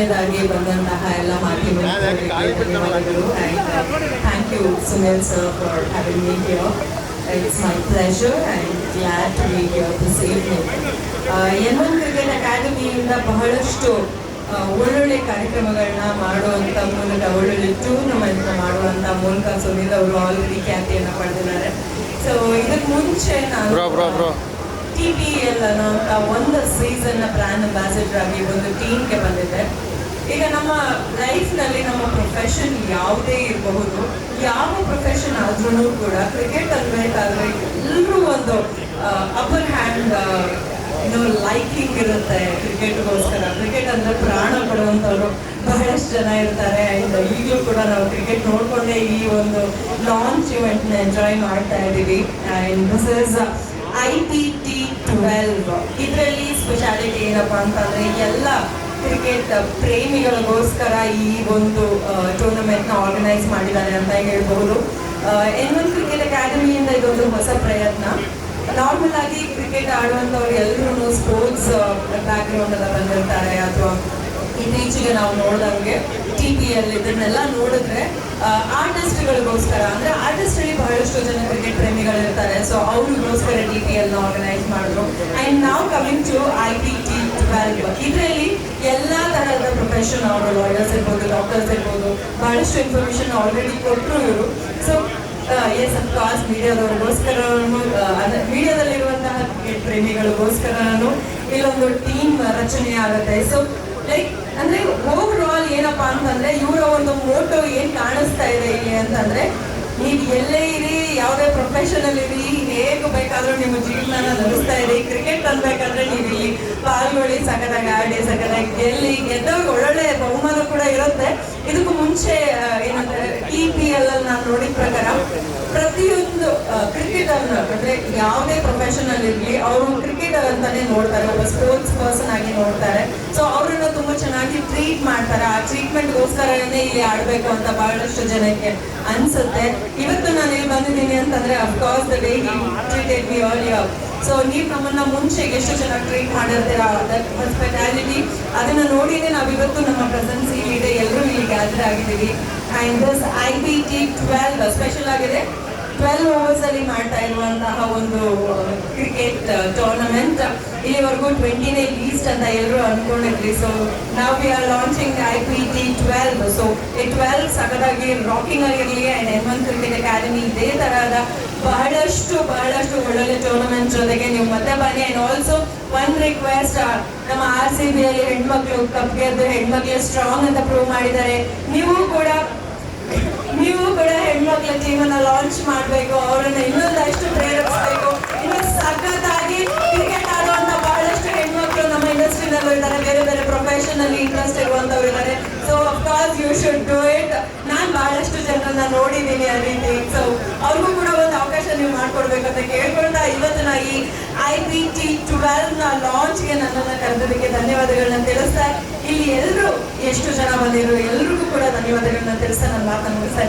ಮೊದಲನೇದಾಗಿ ಬಂದಂತಹ ಎಲ್ಲ ಧನ್ಯವಾದಗಳು thank you Sunil sir for having me here it's my pleasure and glad to be here this evening N one cricket ಅಕಾಡೆಮಿಯಿಂದ ಬಹಳಷ್ಟು ಒಳ್ಳೊಳ್ಳೆ ಕಾರ್ಯಕ್ರಮಗಳನ್ನ ಮಾಡುವಂತ ಮೂಲಕ ಒಳ್ಳೊಳ್ಳೆ ಟೂರ್ನಮೆಂಟ್ನ ಮಾಡುವಂಥ ಮೂಲಕ ಸುನಿಲ್ ಅವರು ಆಲ್ರೆಡಿ ಖ್ಯಾತಿಯನ್ನು ಪಡೆದಿದ್ದಾರೆ. ಸೊ ಇದಕ್ಕೆ ಮುಂಚೆ ನಾನು ಟಿ ಬಿ ಎಲ್ ಅನ್ನೋಂಥ ಒಂದು ಸೀಸನ್ನ ಬ್ರ್ಯಾಂಡ್ ಅಂಬಾಸಿಡರ್ ಆಗಿ ಒಂದು ಟೀಮ್ಗೆ ಬಂದಿದ್ದೆ. ಈಗ ನಮ್ಮ ಲೈಫ್ನಲ್ಲಿ ನಮ್ಮ ಪ್ರೊಫೆಷನ್ ಯಾವುದೇ ಇರಬಹುದು, ಯಾವ ಪ್ರೊಫೆಷನ್ ಆದ್ರೂ ಕೂಡ ಕ್ರಿಕೆಟ್ ಅನ್ಬೇಕಾದ್ರೆ ಎಲ್ಲರೂ ಒಂದು ಅಪರ್ ಹ್ಯಾಂಡ್ ಏನೋ ಲೈಕಿಂಗ್ ಇರುತ್ತೆ ಕ್ರಿಕೆಟ್ಗೋಸ್ಕರ ಕ್ರಿಕೆಟ್ ಅಂದ್ರೆ ಪ್ರಾಣ ಪಡುವಂಥವ್ರು ಬಹಳಷ್ಟು ಜನ ಇರ್ತಾರೆ. ಆ್ಯಂಡ್ ಈಗಲೂ ಕೂಡ ನಾವು ಕ್ರಿಕೆಟ್ ನೋಡ್ಕೊಂಡೇ ಈ ಒಂದು ಲಾಂಚ್ ಇವೆಂಟ್ನ ಎಂಜಾಯ್ ಮಾಡ್ತಾ ಇದ್ದೀವಿ. And this is I P T twelve ಇದರಲ್ಲಿ ಸ್ಪೆಷಾಲಿಟಿ ಏನಪ್ಪ ಅಂತಂದ್ರೆ ಎಲ್ಲ ಕ್ರಿಕೆಟ್ ಪ್ರೇಮಿಗಳಿಗೋಸ್ಕರ ಈ ಒಂದು ಟೂರ್ನಮೆಂಟ್ನ ಆರ್ಗನೈಸ್ ಮಾಡಿದ್ದಾರೆ ಅಂತ ಹೇಳ್ಬಹುದು. ಒನ್ ಕ್ರಿಕೆಟ್ ಅಕಾಡೆಮಿಯಿಂದ ಇದೊಂದು ಹೊಸ ಪ್ರಯತ್ನ. ನಾರ್ಮಲ್ ಆಗಿ ಕ್ರಿಕೆಟ್ ಆಡುವಂಥವ್ರು ಎಲ್ಲರೂ ಸ್ಪೋರ್ಟ್ಸ್ ಬ್ಯಾಕ್ಗ್ರೌಂಡ್ ಎಲ್ಲ ಬಂದಿರ್ತಾರೆ. ಅಥವಾ ಇತ್ತೀಚೆಗೆ ನಾವು ನೋಡಿದಂಗೆ ಟಿ ಎಲ್ ಇದನ್ನೆಲ್ಲ ನೋಡಿದ್ರೆ ಆರ್ಟಿಸ್ಟ್ಗಳಿಗೋಸ್ಕರ ಅಂದ್ರೆ ಆರ್ಟಿಸ್ಟ್ ಅಲ್ಲಿ ಬಹಳಷ್ಟು ಜನ ಕ್ರಿಕೆಟ್ ಪ್ರೇಮಿಗಳಿರ್ತಾರೆ. ಸೊ ಅವ್ರಿಗೋಸ್ಕರ ಟಿ ಪಿ ಎಲ್ನ ಆರ್ಗನೈಸ್ ಮಾಡಿದ್ರು. ಅಂಡ್ ನಾವು coming to I P T twelve ಇದರಲ್ಲಿ ಎಲ್ಲಾ ತರಹದ ಪ್ರೊಫೆಷನ್ ಅವರು ಲಾಯರ್ಸ್ ಇರ್ಬೋದು ಡಾಕ್ಟರ್ಸ್ ಇರ್ಬೋದು, ಬಹಳಷ್ಟು ಇನ್ಫಾರ್ಮೇಶನ್ ಆಲ್ರೆಡಿ ಕೊಟ್ಟರು ಇವರು. ಸೊ ಎಸ್ ಕಾಸ್ ವೀಡಿಯಾದವರಿಗೋಸ್ಕರ ಮೀಡಿಯಾದಲ್ಲಿರುವಂತಹ ಕ್ರಿಕೆಟ್ ಪ್ರೇಮಿಗಳಿಗೋಸ್ಕರನೂ ಇಲ್ಲೊಂದು ಟೀಮ್ ರಚನೆ ಆಗುತ್ತೆ. ಸೊ ಲೈಕ್ ಅಂದ್ರೆ ಓವರ್ ಆಲ್ ಏನಪ್ಪಾ ಅಂತಂದ್ರೆ ಇವರ ಒಂದು ಮೋಟೋ ಏನ್ ಕಾಣಿಸ್ತಾ ಇದೆ ಇಲ್ಲಿ ಅಂತಂದ್ರೆ, ನೀವು ಎಲ್ಲೇ ಇರಿ, ಯಾವುದೇ ಪ್ರೊಫೆಷನಲ್ ಇರಿ ಹೇಗೆ ಬೇಕಾದ್ರೂ ನಿಮ್ಮ ಜೀವನ ನಡೆಸ್ತಾ ಇರಿ ಕ್ರಿಕೆಟ್ ಅನ್ಬೇಕಾದ್ರೆ ನೀವು ಇಲ್ಲಿ ಪಾಲ್ಗೊಳ್ಳಿ, ಸಖತ್ತಾಗಿ ಆಡಿ, ಸಖತ್ತಾಗಿ ಗೆಲ್ಲಿ, ಗೆದ್ದವ್ರಿಗೆ ಒಳ್ಳೊಳ್ಳೆ ಬಹುಮಾನ ಕೂಡ ಇರುತ್ತೆ. ಇದಕ್ಕೂ ಮುಂಚೆ ಏನಂದ್ರೆ ಟಿ ಪಿ ಎಲ್ ಅಲ್ಲಿ ನಾನು ನೋಡಿದ ಪ್ರಕಾರ ಪ್ರತಿಯೊಂದು ಕ್ರಿಕೆಟ್ ಅನ್ನು ಅಂದ್ರೆ ಯಾವುದೇ ಪ್ರೊಫೆಷನಲ್ ಇರಲಿ, ಅವರು ಕ್ರಿಕೆಟರ್ ಅಂತಾನೆ ನೋಡ್ತಾರೆ. ಒಬ್ಬ ಸ್ಪೋರ್ಟ್ಸ್ ಪರ್ಸನ್ ಆಗಿ ನೋಡ್ತಾರೆ. ಸೊ ಅವರನ್ನ ತುಂಬಾ ಚೆನ್ನಾಗಿ ಟ್ರೀಟ್ ಮಾಡ್ತಾರೆ. ಆ ಟ್ರೀಟ್ಮೆಂಟ್ಗೋಸ್ಕರನೇ ಇಲ್ಲಿ ಆಡ್ಬೇಕು ಅಂತ ಬಹಳಷ್ಟು ಜನಕ್ಕೆ ಅನ್ಸುತ್ತೆ. ಇವತ್ತು ಬಂದಿದ್ದೀನಿ ಅಂತಂದ್ರೆ of course the way treated me all so ನೀವು ನಮ್ಮನ್ನ ಮುಂಚೆ ಎಷ್ಟು ಜನ ಟ್ರೀಟ್ ಮಾಡಿರ್ತೀರಾ ದಟ್ ಅದನ್ನ ನೋಡಿನೇ ನಾವು ಇವತ್ತು ನಮ್ಮ ಪ್ರೆಸೆನ್ಸ್ ಇಲ್ಲಿ ಇದೆ ಎಲ್ಲರೂ ಇಲ್ಲಿ ಗ್ಯಾದರ್ ಆಗಿದ್ದೀವಿ. And this I B T twelve special ಆಗಿದೆ. ಟ್ವೆಲ್ವ್ ಓವರ್ಸ್ ಅಲ್ಲಿ ಮಾಡ್ತಾ ಇರುವಂತಹ ಒಂದು ಕ್ರಿಕೆಟ್ ಟೂರ್ನಮೆಂಟ್ ಇಲ್ಲಿವರೆಗೂ ಟ್ವೆಂಟಿನೇ ಲೀಸ್ಟ್ ಅಂತ ಎಲ್ಲರೂ ಅನ್ಕೊಂಡಿದ್ವಿ. ಸೊ ನಾವು we are launching I P T twelve so ಈ ಟ್ವೆಲ್ವ್ ಸಖತ್ತಾಗಿ ರಾಕಿಂಗ್ ಆಗಿರಲಿ and N one cricket academy ಇದೇ ತರಹದ ಬಹಳಷ್ಟು ಬಹಳಷ್ಟು ಒಳ್ಳೊಳ್ಳೆ ಟೂರ್ನಮೆಂಟ್ ಜೊತೆಗೆ ನೀವು ಮತ್ತೆ ಬನ್ನಿ. ಅಂಡ್ ಆಲ್ಸೋ ಒನ್ ರಿಕ್ವೆಸ್ಟ್ ನಮ್ಮ ಆರ್ ಸಿ ಬಿ ಅಲ್ಲಿ ಹೆಣ್ಮಕ್ಳು ಕಪ್ ಗೆದ್ದು ಹೆಣ್ಮಕ್ಳು ಸ್ಟ್ರಾಂಗ್ ಅಂತ ಪ್ರೂವ್ ಮಾಡಿದ್ದಾರೆ. ನೀವು ಕೂಡ ನೀವು ಕೂಡ ಹೆಣ್ಮಕ್ಳ ಜೀವನ ಲಾಂಚ್ ಮಾಡಬೇಕು, ಅವರನ್ನ ಇನ್ನೊಂದಷ್ಟು ಪ್ರೇರೇಪಿಸಬೇಕು. ಇನ್ನು ಸಖತ್ತಾಗಿ ಕ್ರಿಕೆಟ್ ಆಡುವಂತ ಬಹಳಷ್ಟು ಹೆಣ್ಮಕ್ಳು ನಮ್ಮ ಇಂಡಸ್ಟ್ರಿನಲ್ಲೂ ಇದ್ದಾರೆ. ಬೇರೆ ಬೇರೆ ಪ್ರೊಫೆಷನ್ ಅಲ್ಲಿ ಇಂಟ್ರೆಸ್ಟ್ ಇರುವಂತವ್ರು ಇದ್ದಾರೆ. So of course you should do it ನಾನು ಬಹಳಷ್ಟು ಜನರನ್ನ ನೋಡಿದ್ದೀನಿ ಆ ರೀತಿ. ಸೊ ಅವ್ರಿಗೂ ಕೂಡ ಒಂದು ಅವಕಾಶ ನೀವು ಮಾಡ್ಕೊಡ್ಬೇಕಂತ ಕೇಳ್ಕೊಳ್ತಾ ಇವತ್ತು ನಾ ಈ ಐ ಪಿ ಟಿ ಟ್ವೆಲ್ವ್ನ ಲಾಂಚ್ಗೆ ನನ್ನನ್ನು ಕರೆದೋದಕ್ಕೆ ಧನ್ಯವಾದಗಳನ್ನ ತಿಳಿಸ್ತಾ ಇಲ್ಲಿ ಎಲ್ಲರೂ ಎಷ್ಟು ಜನ ಬಂದಿರೋ ಎಲ್ರಿಗೂ ಕೂಡ ಧನ್ಯವಾದಗಳನ್ನ ತಿಳಿಸ್ತಾ ನನ್ನ ಮಾತನ್ನು ಮುಗಿಸ್ತಾ